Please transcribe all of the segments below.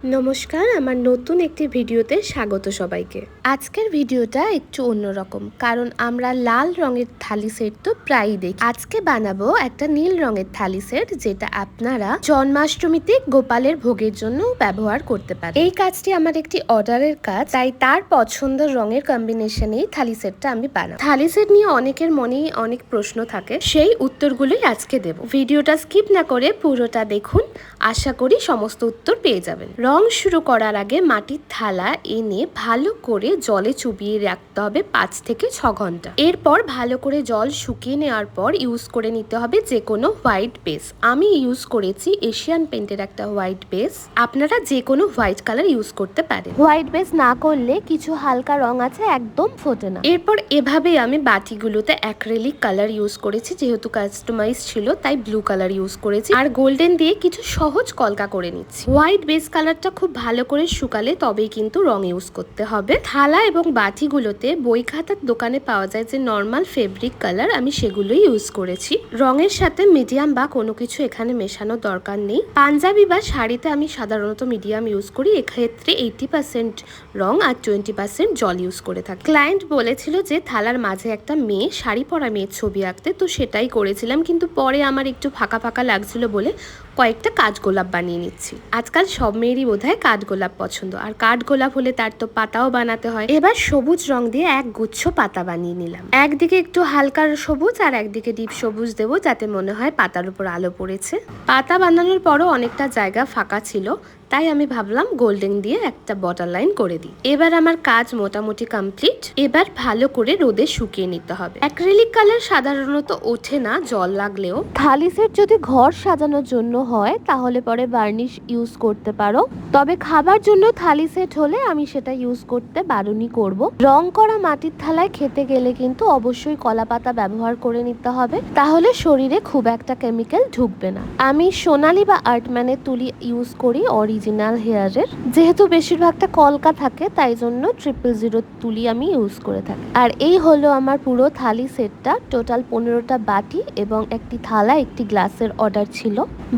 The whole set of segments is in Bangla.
নমস্কার, আমার নতুন একটি ভিডিওতে স্বাগত সবাইকে। আজকের ভিডিওটা একটু অন্যরকম কারণ আমরা লাল রঙের থালি সেট তো প্রায়ই দেখি। আজকে বানাবো একটা নীল রঙের থালি সেট, যেটা আপনারা জন্মাষ্টমীতে গোপালের ভোগের জন্য ব্যবহার করতে পারেন। এই কাজটি আমার একটি অর্ডারের কাজ, তাই তার পছন্দের রঙের কম্বিনেশনেই থালি সেটটা আমি বানাবো। থালি সেট নিয়ে অনেকের মনেই অনেক প্রশ্ন থাকে, সেই উত্তরগুলোই আজকে দেব। ভিডিওটা স্কিপ না করে পুরোটা দেখুন, আশা করি সমস্ত উত্তর পেয়ে যাবেন। রং শুরু করার আগে মাটির থালা এনে ভালো করে জলে চুবিয়ে রাখতে হবে পাঁচ থেকে ছ ঘণ্টা। এরপর ভালো করে জল শুকিয়ে নেওয়ার পর ইউজ করে নিতে হবে যে কোনো হোয়াইট বেস আমি ইউজ করেছি এশিয়ান পেন্টের একটা হোয়াইট বেস আপনারা যে কোনো হোয়াইট কালার ইউজ করতে পারেন। হোয়াইট বেস না করলে কিছু হালকা রং আছে একদম ফোটে না। এরপর এভাবেই আমি বাটিগুলোতে অ্যাক্রেলিক কালার ইউজ করেছি যেহেতু কাস্টমাইজ ছিল তাই ব্লু কালার ইউজ করেছি। আর গোল্ডেন দিয়ে কিছু সহজ কলকা করে নিচ্ছি। হোয়াইট বেস কালারটা খুব ভালো করে শুকালে তবেই কিন্তু রং ইউজ করতে হবে। থালা এবং বাটিগুলোতে বই খাতার দোকানে পাওয়া যায় যে নর্মাল ফেব্রিক কালার আমি সেগুলোই ইউজ করেছি। রঙের সাথে মিডিয়াম বা কোনো কিছু এখানে মেশানোর দরকার নেই। পাঞ্জাবি বা শাড়িতে আমি সাধারণত মিডিয়াম ইউজ করি। এক্ষেত্রে এইটি পার্সেন্ট রং আর টোয়েন্টি পার্সেন্ট জল ইউজ করে থাকি। ক্লায়েন্ট বলেছিল যে থালার মাঝে একটা মেয়ে, শাড়ি পরা মেয়ের ছবি আঁকতে, তো সেটাই করেছিলাম। কিন্তু পরে আমার একটু ফাঁকা ফাঁকা লাগছিল বলে কয়েকটা কাঠগোলাপ বানিয়ে নিচ্ছি। আজকাল সব মেয়েরই বোধহয় কাঠগোলাপ পছন্দ। আর কাঠগোলাপ হলে তার তো পাতাও বানাতে হয়। এবার সবুজ রং দিয়ে এক গুচ্ছ পাতা বানিয়ে নিলাম। একদিকে একটু হালকা সবুজ আর একদিকে ডিপ সবুজ দেবো, যাতে মনে হয় পাতার উপর আলো পড়েছে। পাতা বানানোর পরও অনেকটা জায়গা ফাঁকা ছিল। তাই আমি ভাবলাম গোল্ডেন দিয়ে একটা বর্ডার লাইন করে দিই। এবার আমার কাজ মোটামুটি কমপ্লিট। এবার ভালো করে রোদে শুকিয়ে নিতে হবে। অ্যাক্রিলিক কালার সাধারণত ওঠে না, জল লাগলেও। থালি সেট যদি ঘর সাজানোর জন্য হয়, তাহলে পরে বার্নিশ ইউজ করতে পারো। তবে খাবার জন্য থালি সেট হলে আমি সেটা ইউজ করতে বারণই করব। রং করা মাটির থালায় খেতে গেলে কিন্তু অবশ্যই কলা পাতা ব্যবহার করে নিতে হবে। তাহলে শরীরে খুব একটা কেমিক্যাল ঢুকবে না। আমি সোনালি বা আর্টম্যানের তুলি ইউজ করি অরিজিনাল হেয়ারের যেহেতু বেশিরভাগটা কলকা থাকে, তাই জন্য ট্রিপল জিরো তুলি আমি ইউজ করে থাকি। আর এই হলো আমার পুরো থালি সেটটা টোটাল পনেরোটা বাটি এবং একটি থালা, একটি গ্লাসের অর্ডার ছিল।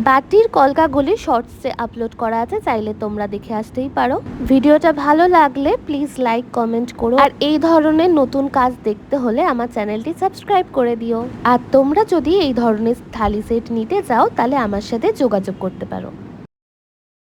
বাটির কলকাগুলি শর্টসে আপলোড করা আছে, চাইলে তোমরা দেখে আসতেই পারো। ভিডিওটা ভালো লাগলে প্লিজ লাইক কমেন্ট করো। আর এই ধরনের নতুন কাজ দেখতে হলে আমার চ্যানেলটি সাবস্ক্রাইব করে দিও। আর তোমরা যদি এই ধরনের থালি সেট নিতে চাও, তাহলে আমার সাথে যোগাযোগ করতে পারো।